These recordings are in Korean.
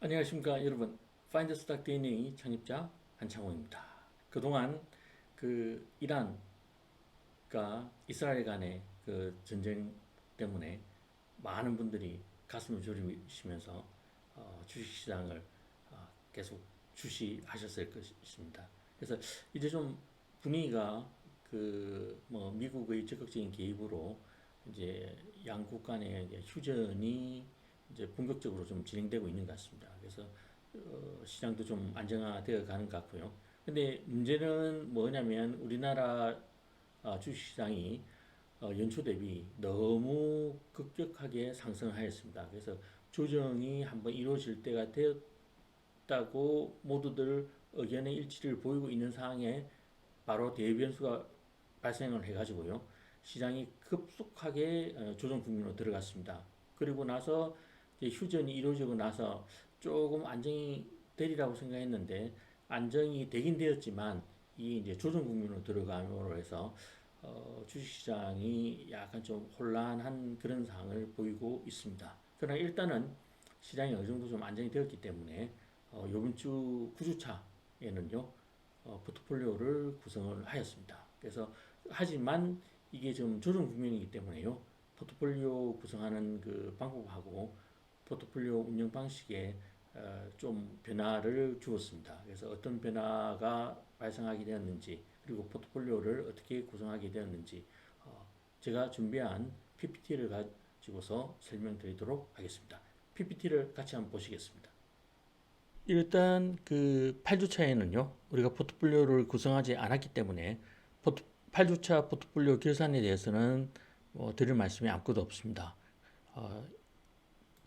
안녕하십니까 여러분 파인더 스탁 DNA 창립자 한창호입니다. 그동안 그 이란과 이스라엘 간의 그 전쟁 때문에 많은 분들이 가슴을 졸이시면서 어, 주식시장을 어, 계속 주시하셨을 것입니다. 그래서 이제 좀 분위기가 그 뭐 미국의 적극적인 개입으로 이제 양국 간의 휴전이 이제 본격적으로 좀 진행되고 있는 것 같습니다. 그래서 어, 시장도 좀 안정화되어 가는 것 같고요. 근데 문제는 뭐냐면 우리나라 어, 주식시장이 어, 연초 대비 너무 급격하게 상승하였습니다. 그래서 조정이 한번 이루어질 때가 되었다고 모두들 의견의 일치를 보이고 있는 상황에 바로 대변수가 발생을 해가지고요. 시장이 급속하게 어, 조정 국면으로 들어갔습니다. 그리고 나서 휴전이 이루어지고 나서 조금 안정이 되리라고 생각했는데 안정이 되긴 되었지만 이게 이제 조정 국면으로 들어감으로 해서 어, 주식시장이 약간 좀 혼란한 그런 상황을 보이고 있습니다. 그러나 일단은 시장이 어느 정도 좀 안정이 되었기 때문에 어, 이번 주 9주차에는요 어, 포트폴리오를 구성을 하였습니다. 그래서 하지만 이게 좀 조정 국면이기 때문에요 포트폴리오 구성하는 그 방법하고 포트폴리오 운영 방식에 어, 좀 변화를 주었습니다. 그래서 어떤 변화가 발생하게 되었는지 그리고 포트폴리오를 어떻게 구성하게 되었는지 어, 제가 준비한 PPT를 가지고서 설명드리도록 하겠습니다. PPT를 같이 한번 보시겠습니다. 일단 그 8주차에는요 우리가 포트폴리오를 구성하지 않았기 때문에 포트, 8주차 포트폴리오 결산에 대해서는 뭐 드릴 말씀이 아무것도 없습니다. 어,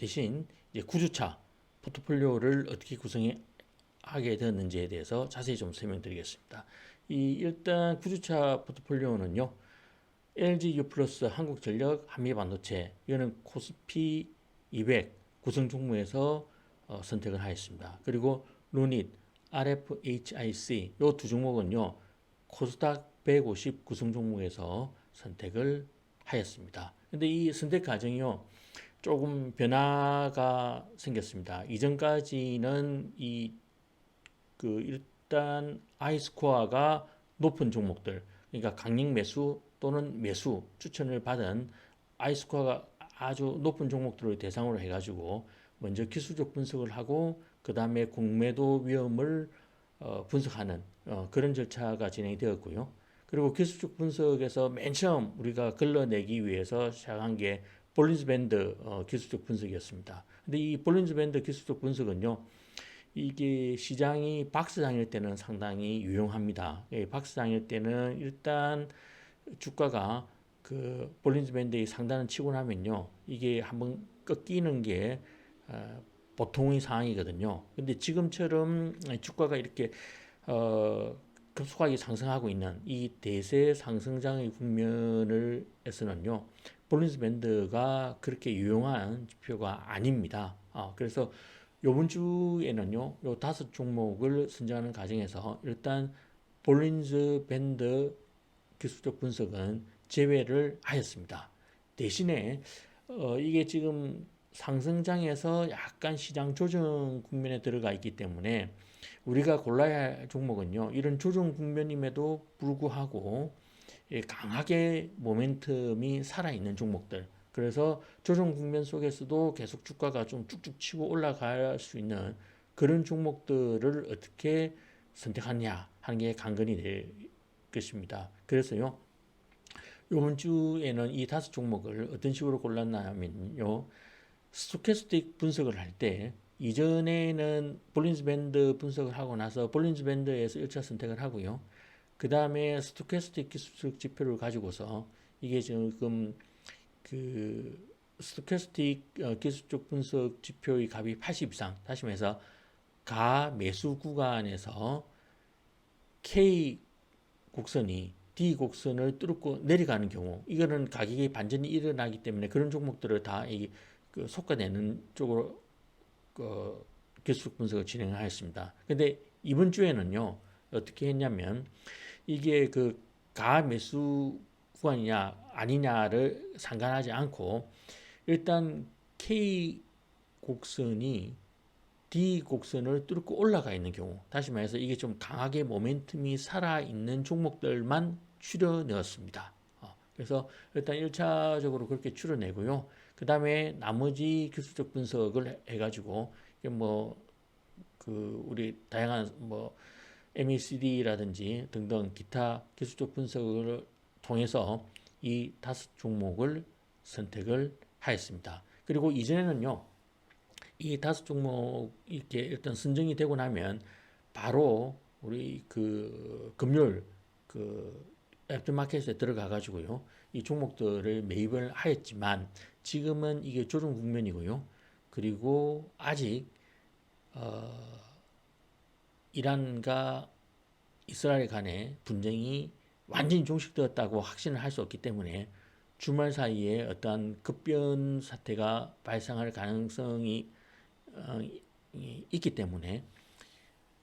대신 이제 9주차 포트폴리오를 어떻게 구성하게 되었는지에 대해서 자세히 좀 설명드리겠습니다. 이 일단 9주차 포트폴리오는요. LG U 플러스 한국전력 한미반도체 이거는 코스피 200 구성 종목에서 어, 선택을 하였습니다. 그리고 루닛 RFHIC 이 두 종목은요. 코스닥 150 구성 종목에서 선택을 하였습니다. 근데 이 선택 과정이요. 조금 변화가 생겼습니다. 이전까지는 이 그 일단 아이스코어가 높은 종목들, 그러니까 강력 매수 또는 매수 추천을 받은 아이스코어가 아주 높은 종목들을 대상으로 해가지고 먼저 기술적 분석을 하고 그 다음에 공매도 위험을 어, 분석하는 어, 그런 절차가 진행이 되었고요. 그리고 기술적 분석에서 맨 처음 우리가 걸러내기 위해서 시작한 게 볼린즈 밴드 어, 기술적 분석이었습니다. 근데 이 볼린즈 밴드 기술적 분석은요, 이게 시장이 박스장일 때는 상당히 유용합니다. 예, 박스장일 때는 일단 주가가 그 볼린즈 밴드의 상단을 치고 나면요, 이게 한번 꺾이는 게 어, 보통의 상황이거든요. 근데 지금처럼 주가가 이렇게 어, 급속하게 상승하고 있는 이 대세 상승장의 국면을 에서는요 볼린즈 밴드가 그렇게 유용한 지표가 아닙니다. 어, 그래서 이번 주에는요 요 다섯 종목을 선정하는 과정에서 일단 볼린즈 밴드 기술적 분석은 제외를 하였습니다. 대신에 어, 이게 지금 상승장에서 약간 시장 조정 국면에 들어가 있기 때문에 우리가 골라야 할 종목은요. 이런 조정 국면임에도 불구하고 예, 강하게 모멘텀이 살아있는 종목들. 그래서 조정 국면 속에서도 계속 주가가 좀 쭉쭉 치고 올라갈 수 있는 그런 종목들을 어떻게 선택하냐 하는 게 관건이 될 것입니다. 그래서요. 이번 주에는 이 다섯 종목을 어떤 식으로 골랐냐면요. 스토캐스틱 분석을 할 때 이전에는 볼린즈 밴드 분석을 하고 나서 볼린즈 밴드에서 1차 선택을 하고요. 그 다음에 스토캐스틱 기술적 지표를 가지고서 이게 지금 그 스토캐스틱 어, 기술적 분석 지표의 값이 80 이상, 다시 말해서 가 매수 구간에서 K 곡선이 D 곡선을 뚫고 내려가는 경우, 이거는 가격이 반전이 일어나기 때문에 그런 종목들을 다 이 그 속가내는 쪽으로 그 기술 분석을 진행하였습니다. 근데 이번 주에는요 어떻게 했냐면 이게 그 가매수 구간이냐 아니냐를 상관하지 않고 일단 K 곡선이 D 곡선을 뚫고 올라가 있는 경우, 다시 말해서 이게 좀 강하게 모멘텀이 살아 있는 종목들만 추려내었습니다. 어, 그래서 일단 1차적으로 그렇게 추려내고요. 그 다음에 나머지 기술적 분석을 해가지고 이게 뭐 그 우리 다양한 뭐 MACD라든지 등등 기타 기술적 분석을 통해서 이 다섯 종목을 선택을 하였습니다. 그리고 이전에는요, 이 다섯 종목 이렇게 일단 선정이 되고 나면 바로 우리 그 금요일 그 애프터마켓에 들어가 가지고요, 이 종목들을 매입을 하였지만 지금은 이게 조정 국면이고요. 그리고 아직 어, 이란과 이스라엘 간의 분쟁이 완전히 종식되었다고 확신을 할 수 없기 때문에 주말 사이에 어떠한 급변 사태가 발생할 가능성이 어, 이- 있기 때문에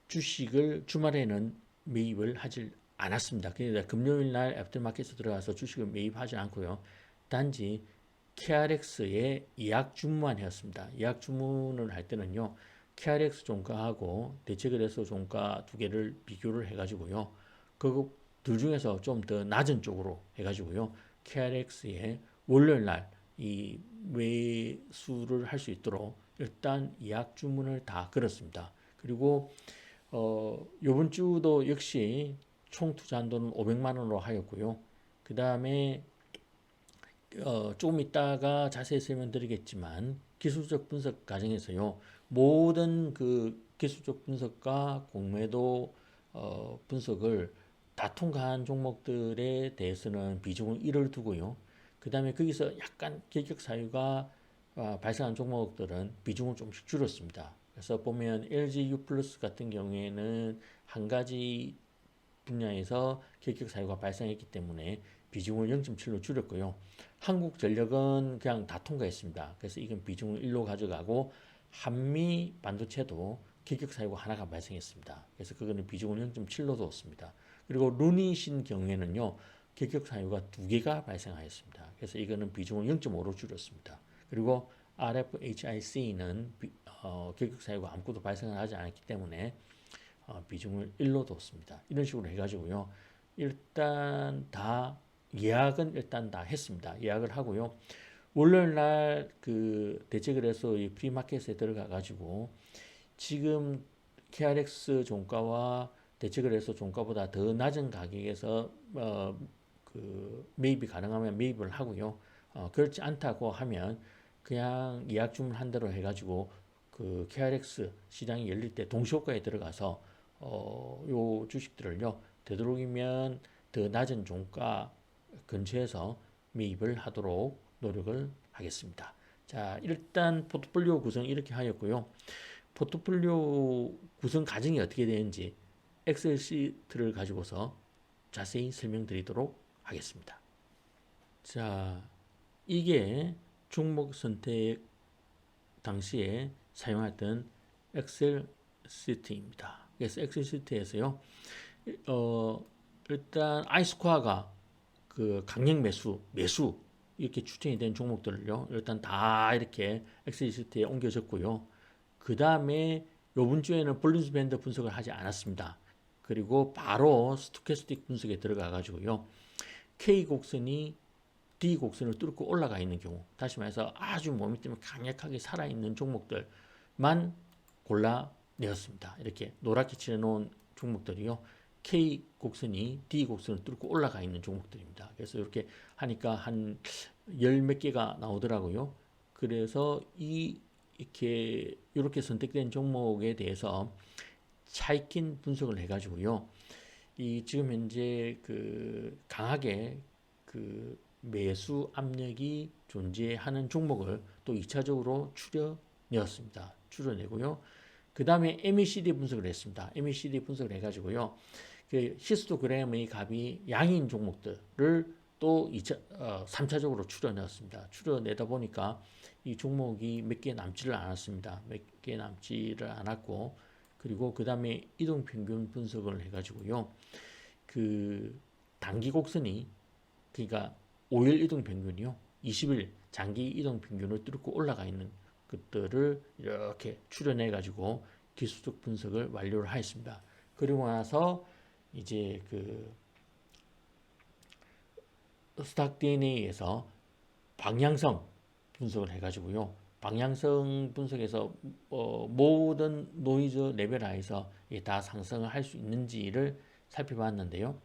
주식을 주말에는 매입을 하질 않았습니다. 그러니까 금요일 날 애프터마켓에 들어가서 주식을 매입하지 않고요. 단지 KRX에 예약 주문만 해왔습니다. 예약 주문을 할 때는요. KRX 종가하고 대체거래소 종가 두 개를 비교를 해가지고요. 그 둘 중에서 좀 더 낮은 쪽으로 해가지고요. KRX에 월요일 날 이 매수를 할 수 있도록 일단 예약 주문을 다 걸었습니다. 그리고 어, 요번 주도 역시 총 투자 한도는 500만 원으로 하였고요. 그 다음에 어, 조금 있다가 자세히 설명드리겠지만 기술적 분석 과정에서요 모든 그 기술적 분석과 공매도 어, 분석을 다 통과한 종목들에 대해서는 비중을 1을 두고요. 그 다음에 거기서 약간 결격 사유가 아, 발생한 종목들은 비중을 조금씩 줄였습니다. 그래서 보면 LG U 플러스 같은 경우에는 한 가지 분야에서 결격 사유가 발생했기 때문에 비중을 0.7로 줄였고요. 한국전력은 그냥 다 통과했습니다. 그래서 이건 비중을 1로 가져가고 한미 반도체도 결격 사유가 하나가 발생했습니다. 그래서 그거는 비중을 0.7로 두었습니다. 그리고 루닛인 경우에는요. 결격 사유가 두 개가 발생하였습니다. 그래서 이거는 비중을 0.5로 줄였습니다. 그리고 RFHIC는 어, 결격 사유가 아무것도 발생을 하지 않았기 때문에 어, 비중을 1로 뒀습니다. 이런 식으로 해가지고요. 일단 다 예약은 일단 다 했습니다. 예약을 하고요. 월요일 날 그 대체거래소 이 프리마켓에 들어가 가지고 지금 KRX 종가와 대체거래소 종가보다 더 낮은 가격에서 어, 그 매입이 가능하면 매입을 하고요. 어, 그렇지 않다고 하면 그냥 예약 주문한 대로 해가지고 그 KRX 시장이 열릴 때 동시효과에 들어가서 어, 요 주식들을요 되도록이면 더 낮은 종가 근처에서 매입을 하도록 노력을 하겠습니다. 자, 일단 포트폴리오 구성 이렇게 하였고요. 포트폴리오 구성 과정이 어떻게 되는지 엑셀 시트를 가지고서 자세히 설명드리도록 하겠습니다. 자, 이게 종목 선택 당시에 사용했던 엑셀 시트입니다. 그래서 엑셀 시트에서요, 어, 일단 아이스코어가 그 강력 매수, 매수 이렇게 추천이 된 종목들을요, 일단 다 이렇게 엑셀 시트에 옮겨졌고요. 그 다음에 요번 주에는 볼린스 밴드 분석을 하지 않았습니다. 그리고 바로 스토캐스틱 분석에 들어가 가지고요. K 곡선이 D 곡선을 뚫고 올라가 있는 경우, 다시 말해서 아주 몸이 때문에 강력하게 살아있는 종목들만 골라내었습니다. 이렇게 노랗게 칠해놓은 종목들이요. K 곡선이 D 곡선을 뚫고 올라가 있는 종목들입니다. 그래서 이렇게 하니까 한 열 몇 개가 나오더라고요. 그래서 이 이렇게 이렇게 선택된 종목에 대해서 차이킨 분석을 해가지고요. 이 지금 현재 그 강하게 그 매수 압력이 존재하는 종목을 또 2차적으로 추려내었습니다. 추려내고요. 그 다음에 MECD 분석을 했습니다. MECD 분석을 해가지고요. 그 히스토그램의 값이 양인 종목들을 또 2차, 어, 3차적으로 추려내었습니다. 추려내다 보니까 이 종목이 몇 개 남지를 않았습니다. 몇 개 남지를 않았고, 그리고 그 다음에 이동 평균 분석을 해가지고요. 그 단기 곡선이, 그러니까 5일 이동 평균이요. 20일 장기 이동 평균을 뚫고 올라가 있는 것들을 이렇게 추려내 가지고 기술적 분석을 완료를 하였습니다. 그리고 나서 이제 그 스탁 DNA에서 방향성 분석을 해가지고요. 방향성 분석에서 어, 모든 노이즈 레벨 하에서 다 상승을 할 수 있는지를 살펴봤는데요.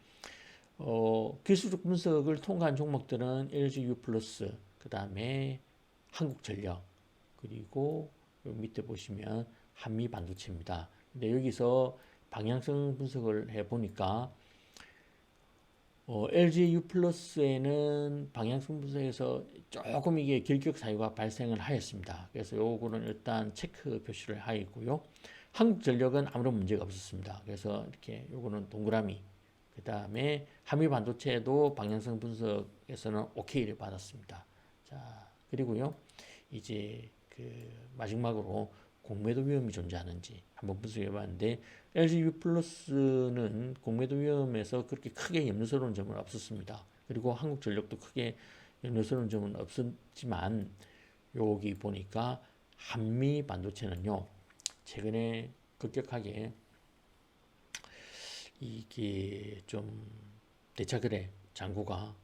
어, 기술적 분석을 통과한 종목들은 LGU 플러스, 그 다음에 한국전력, 그리고 밑에 보시면 한미 반도체입니다. 근데 여기서 방향성 분석을 해 보니까 어, LG U 플러스에는 방향성 분석에서 조금 이게 결격 사유가 발생을 하였습니다. 그래서 요거는 일단 체크 표시를 하였고요. 한국전력은 아무런 문제가 없었습니다. 그래서 이렇게 요거는 동그라미 그 다음에 한미 반도체도 방향성 분석에서는 OK를 받았습니다. 자 그리고요 이제 그 마지막으로 공매도 위험이 존재하는지 한번 분석해 봤는데 LG U 플러스는 공매도 위험에서 그렇게 크게 염려스러운 점은 없었습니다. 그리고 한국전력도 크게 염려스러운 점은 없었지만 여기 보니까 한미 반도체는요 최근에 급격하게 이게 좀 대차거래 잔고가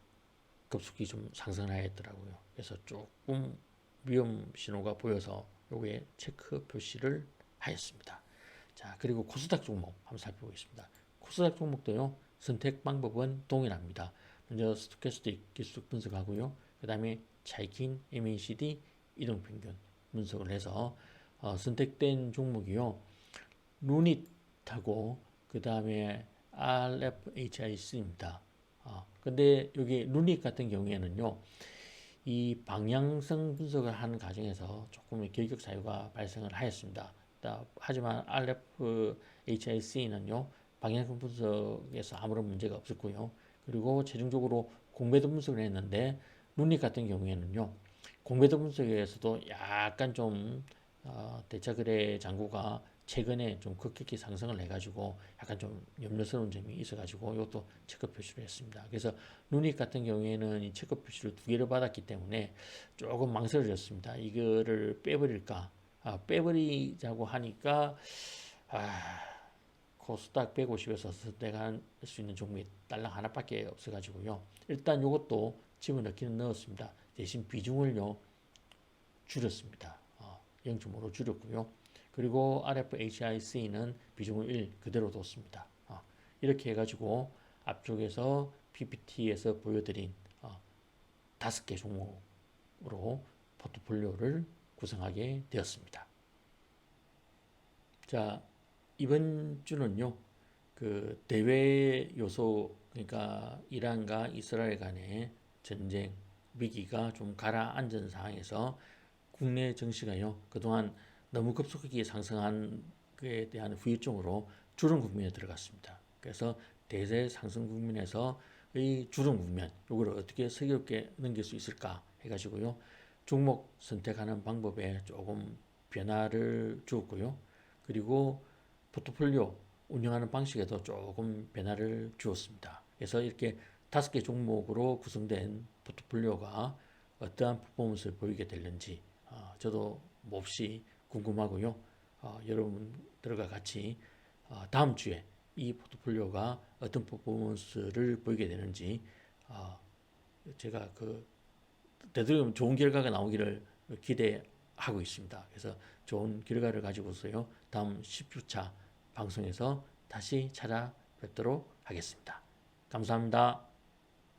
급속히 좀 상승하였더라고요. 그래서 조금 위험 신호가 보여서 요게 체크 표시를 하였습니다. 자, 그리고 코스닥 종목 한번 살펴보겠습니다. 코스닥 종목도요. 선택 방법은 동일합니다. 먼저 스토캐스틱 기술 분석하고요. 그 다음에 차이킨, MACD, 이동 평균 분석을 해서 어, 선택된 종목이요. 루닛하고 그 다음에 RFHIC입니다. 어, 근데 여기 루닛 같은 경우에는요. 이 방향성 분석을 하는 과정에서 조금의 결격 사유가 발생을 하였습니다. 하지만 RFHIC는요 방향성 분석에서 아무런 문제가 없었고요. 그리고 최종적으로 공매도 분석을 했는데 루닛 같은 경우에는요 공매도 분석에서도 약간 좀 어, 대차거래 잔고가 최근에 좀 급격히 상승을 해가지고 약간 좀 염려스러운 점이 있어가지고 이것도 체크 표시를 했습니다. 그래서 누닉 같은 경우에는 이 체크 표시를 두 개를 받았기 때문에 조금 망설여졌습니다. 이거를 빼버릴까? 아, 빼버리자고 하니까 아, 코스닥 150에서 내가 할수 있는 종목이 딸랑 하나밖에 없어가지고요. 일단 이것도 집어넣기는 넣었습니다. 대신 비중을요 줄였습니다. 어, 0.5로 줄였고요. 그리고 RFHIC는 비중을 1 그대로 뒀습니다. 어, 이렇게 해가지고 앞쪽에서 PPT에서 보여드린 어, 개 종목으로 포트폴리오를 구성하게 되었습니다. 자, 이번 주는요, 그 대외 요소, 그러니까 이란과 이스라엘 간의 전쟁, 위기가 좀 가라앉은 상황에서 국내 정시가요, 그동안 너무 급속하게 상승한 그에 대한 후유증으로 주름 국면에 들어갔습니다. 그래서 대세 상승 국면에서 이 주름 국면, 이걸 어떻게 슬기롭게 넘길 수 있을까 해가지고요, 종목 선택하는 방법에 조금 변화를 주었고요. 그리고 포트폴리오 운영하는 방식에도 조금 변화를 주었습니다. 그래서 이렇게 다섯 개 종목으로 구성된 포트폴리오가 어떠한 퍼포먼스를 보이게 될는지 어, 저도 몹시 궁금하고요. 어, 여러분들과 같이 어, 다음 주에 이 포트폴리오가 어떤 퍼포먼스를 보이게 되는지 어, 제가 그 되도록 좋은 결과가 나오기를 기대하고 있습니다. 그래서 좋은 결과를 가지고서요. 다음 10주차 방송에서 다시 찾아뵙도록 하겠습니다. 감사합니다.